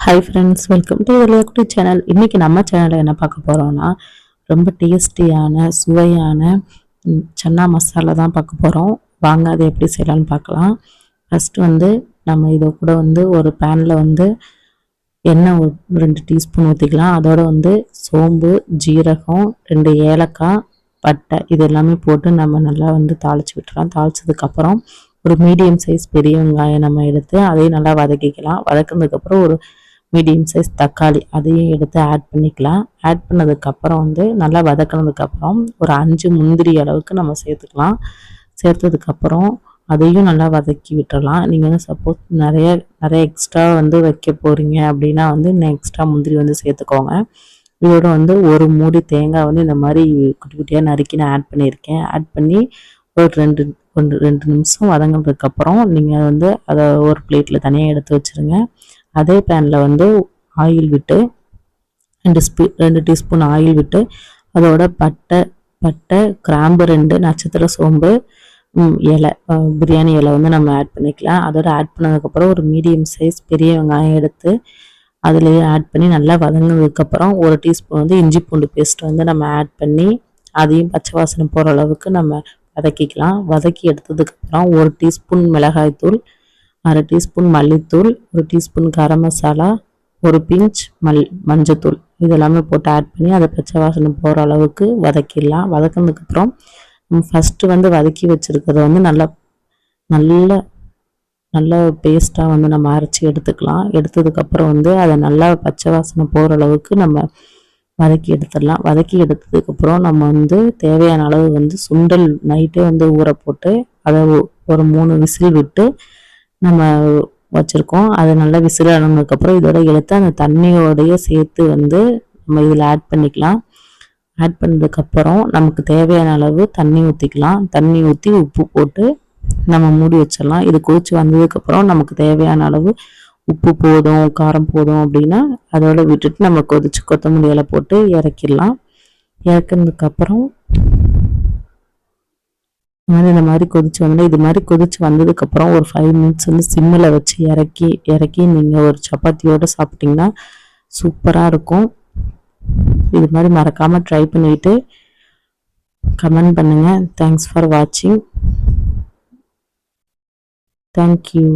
Hi friends welcome to விளையாட்டு channel இன்றைக்கி நம்ம சேனலில் என்ன பார்க்க போகிறோம்னா ரொம்ப டேஸ்டியான சுவையான சன்னா மசாலா தான் பார்க்க போகிறோம் வாங்க அதை எப்படி செய்யலாம்னு பார்க்கலாம். ஃபஸ்ட்டு வந்து நம்ம இதை கூட வந்து ஒரு பேனில் வந்து எண்ணெய் ஒரு ரெண்டு டீஸ்பூன் ஊற்றிக்கலாம் அதோட வந்து சோம்பு ஜீரகம் ரெண்டு ஏலக்காய் பட்டை இது எல்லாமே போட்டு நம்ம நல்லா வந்து தாளித்து விட்டுறலாம் தாளிச்சதுக்கப்புறம் ஒரு மீடியம் சைஸ் பெரிய வெங்காயம் நம்ம எடுத்து அதையும் நல்லா வதக்கிக்கலாம். வதக்குனதுக்கப்புறம் ஒரு மீடியம் சைஸ் தக்காளி அதையும் எடுத்து ஆட் பண்ணிக்கலாம். ஆட் பண்ணதுக்கப்புறம் வந்து நல்லா வதக்கினதுக்கப்புறம் ஒரு அஞ்சு முந்திரி அளவுக்கு நம்ம சேர்த்துக்கலாம். சேர்த்ததுக்கப்புறம் அதையும் நல்லா வதக்கி விட்டுறலாம். நீங்கள் வந்து சப்போஸ் நிறைய நிறைய எக்ஸ்ட்ரா வந்து வைக்க போகிறீங்க அப்படின்னா வந்து இன்னும் எக்ஸ்ட்ரா முந்திரி வந்து சேர்த்துக்கோங்க. இதோட வந்து ஒரு மூடி தேங்காய் வந்து இந்த மாதிரி குட்டி குட்டியாக நறுக்கி நான் ஆட் பண்ணியிருக்கேன். ஆட் பண்ணி ஒரு ரெண்டு ரெண்டு ரெண்டு நிமிஷம் வதங்கினதுக்கப்புறம் நீங்கள் வந்து அதை ஒரு பிளேட்டில் தனியாக எடுத்து வச்சுருங்க. அதே பேனில் வந்து ஆயில் விட்டு ரெண்டு ஸ்பூ ரெண்டு டீஸ்பூன் ஆயில் விட்டு அதோட பட்டை பட்டை கிராம்பு ரெண்டு நட்சத்திர சோம்பு இலை பிரியாணி இலை வந்து நம்ம ஆட் பண்ணிக்கலாம். அதோட ஆட் பண்ணதுக்கப்புறம் ஒரு மீடியம் சைஸ் பெரிய வெங்காயம் எடுத்து அதுலேயே ஆட் பண்ணி நல்லா வதங்கினதுக்கப்புறம் ஒரு டீஸ்பூன் வந்து இஞ்சி பூண்டு பேஸ்ட் வந்து நம்ம ஆட் பண்ணி அதையும் பச்சை வாசனை போகிற அளவுக்கு நம்ம வதக்கிக்கலாம். வதக்கி எடுத்ததுக்கப்புறம் ஒரு டீஸ்பூன் மிளகாய்த்தூள் அரை டீஸ்பூன் மல்லித்தூள் ஒரு டீஸ்பூன் கரம் மசாலா ஒரு பிஞ்ச் மல் மஞ்சத்தூள். இதெல்லாமே போட்டு ஆட் பண்ணி அதை பச்சை வாசனை போகிற அளவுக்கு வதக்கிடலாம். வதக்கினதுக்கப்புறம் நம்ம ஃபஸ்ட்டு வந்து வதக்கி வச்சுருக்கிறத வந்து நல்லா நல்ல நல்ல பேஸ்ட்டாக வந்து நம்ம அரைச்சி எடுத்துக்கலாம். எடுத்ததுக்கப்புறம் வந்து அதை நல்லா பச்சை வாசனை போகிற அளவுக்கு நம்ம வதக்கி எடுத்துடலாம். வதக்கி எடுத்ததுக்கப்புறம் நம்ம வந்து தேவையான அளவு வந்து சுண்டல் நைட்டே வந்து ஊற போட்டு அதை ஒரு மூணு விசில் விட்டு நம்ம வச்சுருக்கோம். அது நல்லா விசில் அடங்கினதுக்கப்புறம் இதோட இழுத்து அந்த தண்ணியோடைய சேர்த்து வந்து நம்ம இதில் ஆட் பண்ணிக்கலாம். ஆட் பண்ணதுக்கப்புறம் நமக்கு தேவையான அளவு தண்ணி ஊற்றிக்கலாம் தண்ணி ஊற்றி உப்பு போட்டு நம்ம மூடி வச்சிடலாம். இது கொதிச்சு வந்ததுக்கப்புறம் நமக்கு தேவையான அளவு உப்பு போதும் காரம் போதும் அப்படின்னா அதோட விட்டுட்டு நம்ம கொதிச்சு கொத்தமல்லி இலை போட்டு இறக்கிடலாம். இறக்குனதுக்கப்புறம் மாதிரி இந்த மாதிரி கொதிச்சு வந்து இது மாதிரி கொதிச்சு வந்ததுக்கப்புறம் ஒரு ஃபைவ் மினிட்ஸ் வந்து சிம்மில் வச்சு இறக்கி இறக்கி நீங்கள் ஒரு சப்பாத்தியோடு சாப்பிட்டீங்கன்னா சூப்பராக இருக்கும். இது மாதிரி மறக்காமல் ட்ரை பண்ணிவிட்டு கமெண்ட் பண்ணுங்கள் தேங்க்ஸ் ஃபார் வாட்சிங் தேங்க்யூ